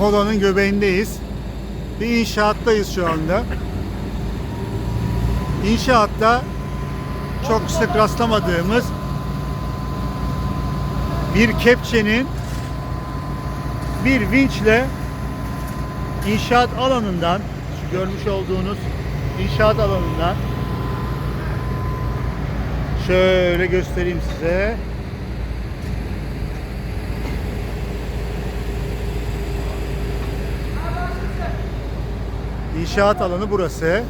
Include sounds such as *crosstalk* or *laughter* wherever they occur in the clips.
Modanın göbeğindeyiz. Bir inşaattayız şu anda. İnşaatta çok sık rastlamadığımız bir kepçenin bir vinçle inşaat alanından şu görmüş olduğunuz inşaat alanından şöyle göstereyim size. İnşaat alanı burası.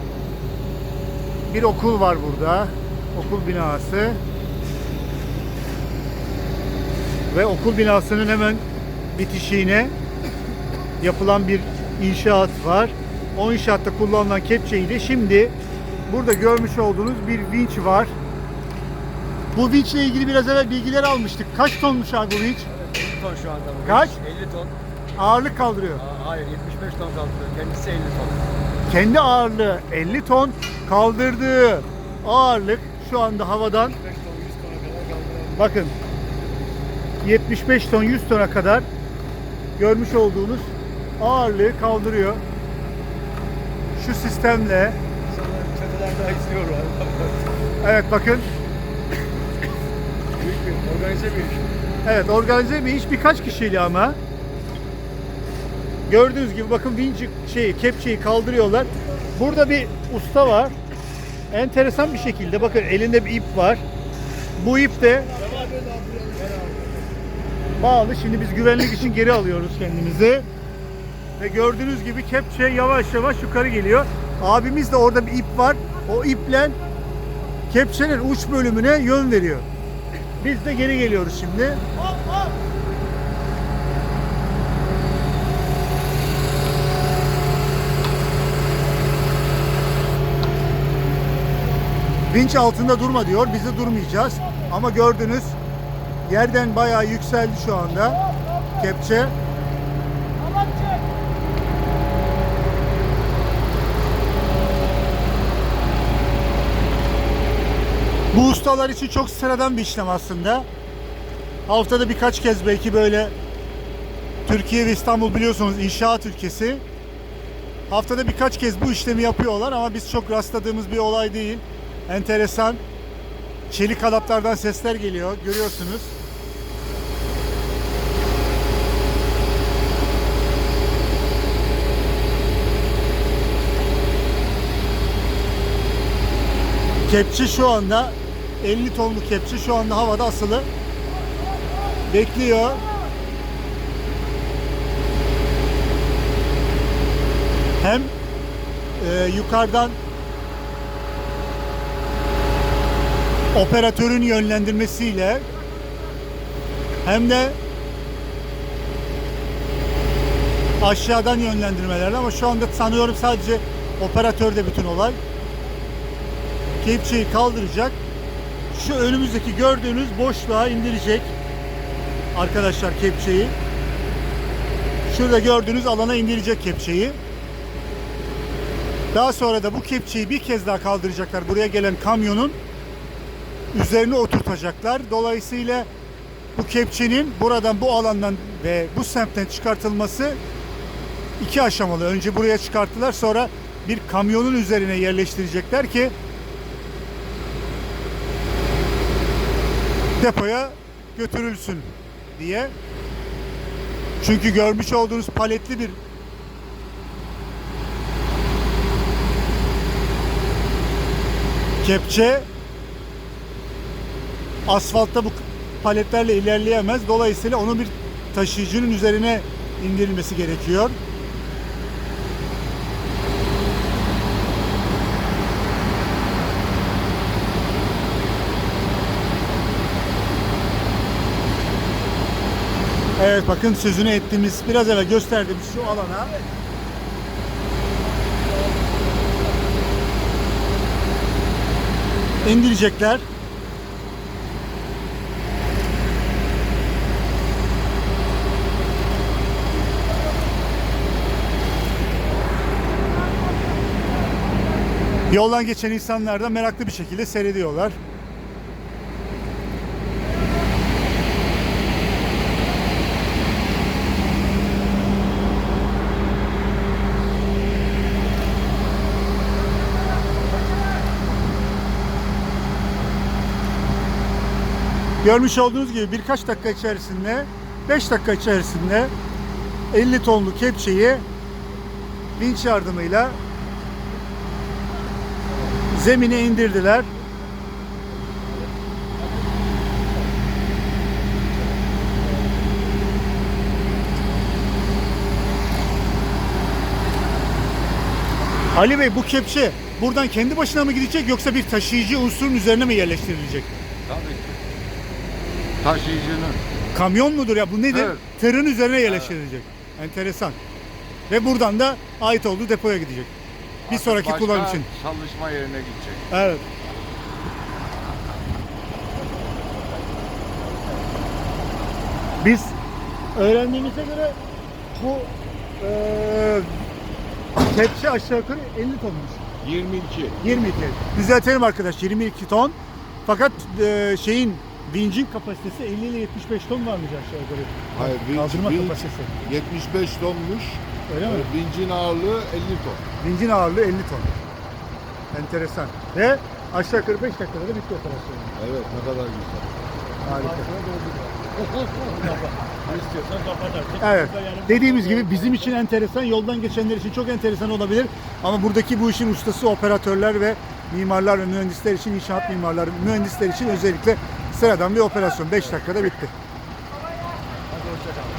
Bir okul var burada. Okul binası. Ve okul binasının hemen bitişiğine yapılan bir inşaat var. O inşaatta kullanılan kepçeyi şimdi burada görmüş olduğunuz bir vinç var. Bu vinçle ilgili biraz evvel bilgiler almıştık. Kaç tonmuş abi bu vinç? 50 ton şu anda bu. Kaç? 50 ton. Ağırlık kaldırıyor. Aa, hayır 75 ton kaldırıyor. Kendisi 50 ton. Kendi ağırlığı 50 ton kaldırdığı ağırlık şu anda havadan 5 ton 100 tona kadar kaldırıyor. bakın 75 ton 100 tona kadar görmüş olduğunuz ağırlığı kaldırıyor. Şu sistemle İnsanlar çatılarda izliyorlar. *laughs* evet bakın Büyük bir organize bir iş. evet organize bir iş birkaç kişiyle ama gördüğünüz gibi bakın vinci şeyi kepçeyi kaldırıyorlar. Burada bir usta var. Enteresan bir şekilde bakın elinde bir ip var. Bu ip de bağlı. Şimdi biz güvenlik için geri alıyoruz kendimizi. Ve gördüğünüz gibi kepçe yavaş yavaş yukarı geliyor. Abimiz de orada bir ip var. O iple kepçenin uç bölümüne yön veriyor. Biz de geri geliyoruz şimdi. Vinç altında durma diyor. Biz de durmayacağız. Ama gördünüz yerden bayağı yükseldi şu anda kepçe. Bu ustalar için çok sıradan bir işlem aslında. Haftada birkaç kez belki böyle Türkiye ve İstanbul biliyorsunuz inşaat ülkesi. Haftada birkaç kez bu işlemi yapıyorlar ama biz çok rastladığımız bir olay değil. Enteresan. Çelik halatlardan sesler geliyor. Görüyorsunuz. Kepçe şu anda 50 tonluk kepçe şu anda havada asılı. Bekliyor. Hem e, yukarıdan operatörün yönlendirmesiyle hem de aşağıdan yönlendirmelerle ama şu anda sanıyorum sadece operatörde bütün olay. Kepçeyi kaldıracak. Şu önümüzdeki gördüğünüz boşluğa indirecek. Arkadaşlar kepçeyi. Şurada gördüğünüz alana indirecek kepçeyi. Daha sonra da bu kepçeyi bir kez daha kaldıracaklar. Buraya gelen kamyonun üzerine oturtacaklar. Dolayısıyla bu kepçenin buradan bu alandan ve bu semtten çıkartılması iki aşamalı. Önce buraya çıkarttılar sonra bir kamyonun üzerine yerleştirecekler ki depoya götürülsün diye. Çünkü görmüş olduğunuz paletli bir kepçe asfaltta bu paletlerle ilerleyemez. Dolayısıyla onu bir taşıyıcının üzerine indirilmesi gerekiyor. Evet bakın sözünü ettiğimiz biraz evvel gösterdiğimiz şu alana indirecekler. Yoldan geçen insanlar da meraklı bir şekilde seyrediyorlar. Görmüş olduğunuz gibi birkaç dakika içerisinde, 5 dakika içerisinde 50 tonlu kepçeyi vinç yardımıyla zemine indirdiler. Ali Bey bu kepçe buradan kendi başına mı gidecek yoksa bir taşıyıcı unsurun üzerine mi yerleştirilecek? Tabii ki. Taşıyıcının. Kamyon mudur ya bu nedir? Evet. Tırın üzerine yerleştirilecek. Enteresan. Ve buradan da ait olduğu depoya gidecek. Bir sonraki başka kullanım için. Çalışma yerine gidecek. Evet. Biz öğrendiğimize göre bu eee kepçe aşağı yukarı 50 tonmuş. 22. 22. Düzeltelim arkadaş 22 ton. Fakat eee, şeyin vincin kapasitesi 50 ile 75 ton varmış aşağı yukarı. Hayır, vinç- Kaldırma vinç- kapasitesi. 75 tonmuş. Öyle mi? Vincin ağırlığı 50 ton. Vincin ağırlığı 50 ton. Enteresan. Ve aşağı yukarı 5 dakikada da bitti operasyon. Evet ne kadar güzel. Harika. İstiyorsan kapatarsın. Evet. Dediğimiz gibi bizim için enteresan, yoldan geçenler için çok enteresan olabilir. Ama buradaki bu işin ustası operatörler ve mimarlar ve mühendisler için, inşaat mimarları, mühendisler için özellikle sıradan bir operasyon. 5 dakikada bitti.